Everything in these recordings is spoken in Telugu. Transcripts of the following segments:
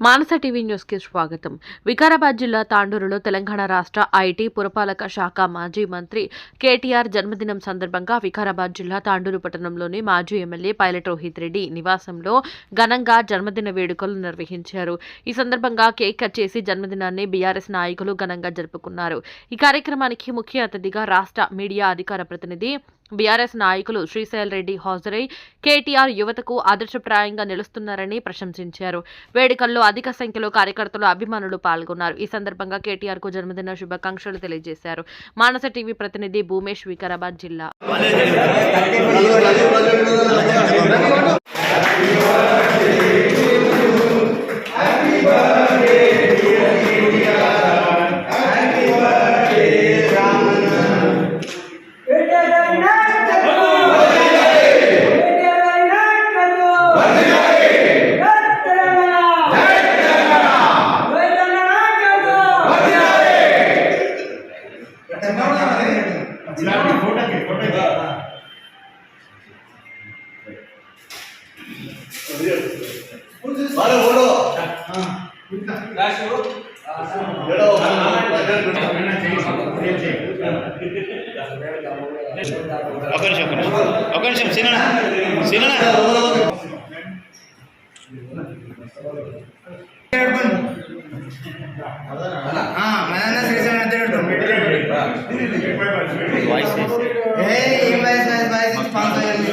మానస టీవీ న్యూస్కి స్వాగతం. వికారాబాద్ జిల్లా తాండూరులో తెలంగాణ రాష్ట్ర ఐటీ పురపాలక శాఖ మాజీ మంత్రి కేటీఆర్ జన్మదినం సందర్భంగా వికారాబాద్ జిల్లా తాండూరు పట్టణంలోని మాజీ ఎమ్మెల్యే పైలట్ రోహిత్ రెడ్డి నివాసంలో ఘనంగా జన్మదిన వేడుకలు నిర్వహించారు. ఈ సందర్భంగా కేక్ కట్ చేసి జన్మదినాన్ని బీఆర్ఎస్ నాయకులు ఘనంగా జరుపుకున్నారు. ఈ కార్యక్రమానికి ముఖ్య అతిథిగా రాష్ట్ర మీడియా అధికార ప్రతినిధి బీఆర్ఎస్ నాయకులు శ్రీశైల్ రెడ్డి హాజరై కేటీఆర్ యువతకు ఆదర్శప్రాయంగా నిలుస్తున్నారని ప్రశంసించారు. వేడుకల్లో అధిక సంఖ్యలో కార్యకర్తలు అభిమానులు పాల్గొన్నారు. ఈ సందర్భంగా కేటీఆర్కు జన్మదిన శుభాకాంక్షలు తెలియజేశారు. మానస టీవీ ప్రతినిధి భూమేష్ వికారాబాద్ జిల్లా. ఒక నిమిషం ఒక నిమిషం ఒక నిమిషం సిననా సిననా మన వాయిస్ ఏ ఏం వయసు వయసు పాస్ అయ్యింది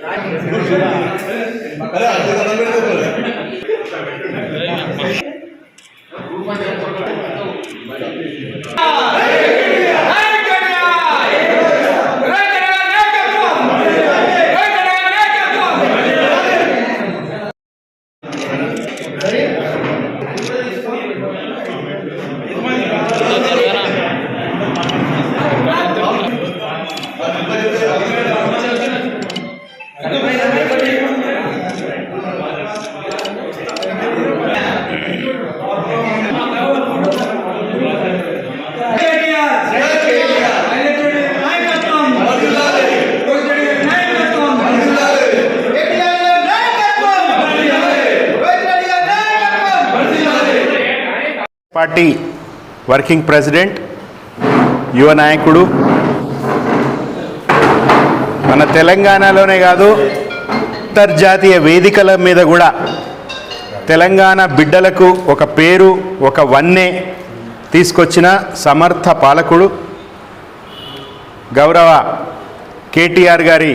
ఏజెంట్ గోలి పార్టీ వర్కింగ్ ప్రెసిడెంట్ యువ నాయకుడు. మన తెలంగాణలోనే కాదు అంతర్జాతీయ వేదికల మీద కూడా తెలంగాణ బిడ్డలకు ఒక పేరు ఒక వన్నె తీసుకొచ్చిన సమర్థ పాలకుడు గౌరవ కేటీఆర్ గారి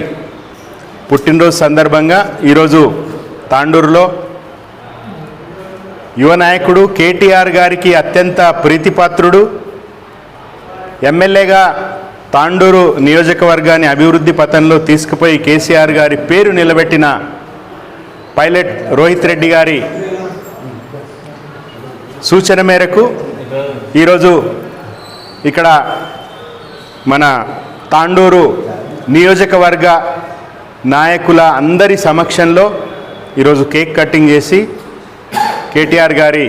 పుట్టినరోజు సందర్భంగా ఈరోజు తాండూరులో యువ నాయకుడు కేటీఆర్ గారికి అత్యంత ప్రీతిపాత్రుడు ఎమ్మెల్యేగా తాండూరు నియోజకవర్గాన్ని అభివృద్ధి పథంలో తీసుకుపోయి కేసీఆర్ గారి పేరు నిలబెట్టిన పైలట్ రోహిత్ రెడ్డి గారి సూచన మేరకు ఈరోజు ఇక్కడ మన తాండూరు నియోజకవర్గ నాయకుల అందరి సమక్షంలో ఈరోజు కేక్ కటింగ్ చేసి కేటీఆర్ గారి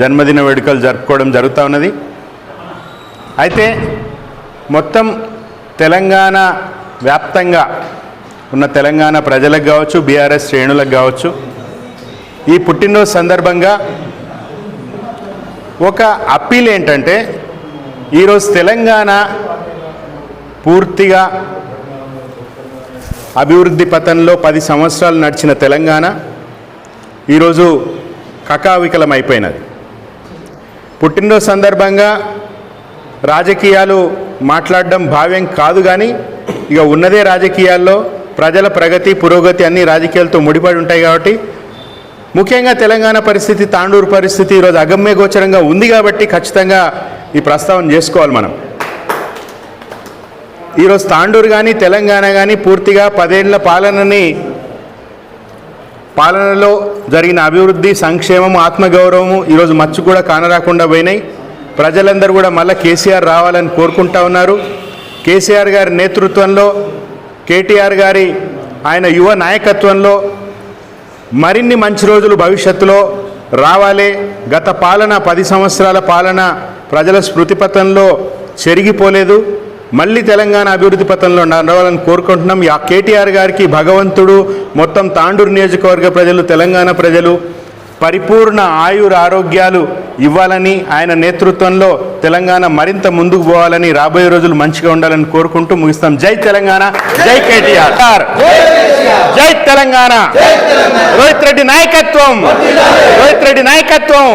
జన్మదిన వేడుకలు జరుపుకోవడం జరుగుతూ ఉన్నది. అయితే మొత్తం తెలంగాణ వ్యాప్తంగా ఉన్న తెలంగాణ ప్రజలకు కావచ్చు బీఆర్ఎస్ శ్రేణులకు కావచ్చు ఈ పుట్టినరోజు సందర్భంగా ఒక అప్పీల్ ఏంటంటే ఈరోజు తెలంగాణ పూర్తిగా అభివృద్ధి పథంలో పది సంవత్సరాలు నడిచిన తెలంగాణ ఈరోజు కకావికలం అయిపోయినది పుట్టినరోజు సందర్భంగా రాజకీయాలు మాట్లాడడం భావ్యం కాదు కానీ ఇక ఉన్నదే రాజకీయాల్లో ప్రజల ప్రగతి పురోగతి అన్ని రాజకీయాలతో ముడిపడి ఉంటాయి కాబట్టి ముఖ్యంగా తెలంగాణ పరిస్థితి తాండూరు పరిస్థితి ఈరోజు అగమ్య గోచరంగా ఉంది కాబట్టి ఖచ్చితంగా ఈ ప్రస్తావన చేసుకోవాలి మనం. ఈరోజు తాండూరు కానీ తెలంగాణ కానీ పూర్తిగా పదేళ్ళ పాలనని పాలనలో జరిగిన అభివృద్ధి సంక్షేమం ఆత్మగౌరవము ఈరోజు మచ్చు కూడా కానరాకుండా పోయినాయి. ప్రజలందరూ కూడా మళ్ళీ కేసీఆర్ రావాలని కోరుకుంటా ఉన్నారు. కేసీఆర్ గారి నేతృత్వంలో కేటీఆర్ గారి ఆయన యువ నాయకత్వంలో మరిన్ని మంచి రోజులు భవిష్యత్తులో రావాలి. గత పాలన పది సంవత్సరాల పాలన ప్రజల స్మృతిపథంలో చెరిగిపోలేదు. మళ్ళీ తెలంగాణ అభివృద్ధి పథంలో నడవాలని కోరుకుంటున్నాం. ఆ కేటీఆర్ గారికి భగవంతుడు మొత్తం తాండూరు నియోజకవర్గ ప్రజలు తెలంగాణ ప్రజలు పరిపూర్ణ ఆయుర ఆరోగ్యాలు ఇవ్వాలని ఆయన నేతృత్వంలో తెలంగాణ మరింత ముందుకు పోవాలని రాబోయే రోజులు మంచిగా ఉండాలని కోరుకుంటూ ముగిస్తాం. జై తెలంగాణ జై కేటీఆర్. జై తెలంగాణ. రోహిత్ రెడ్డి నాయకత్వం. రోహిత్ రెడ్డి నాయకత్వం.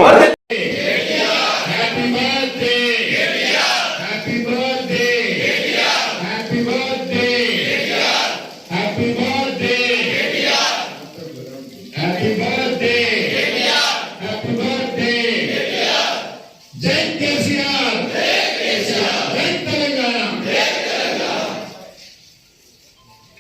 Amen.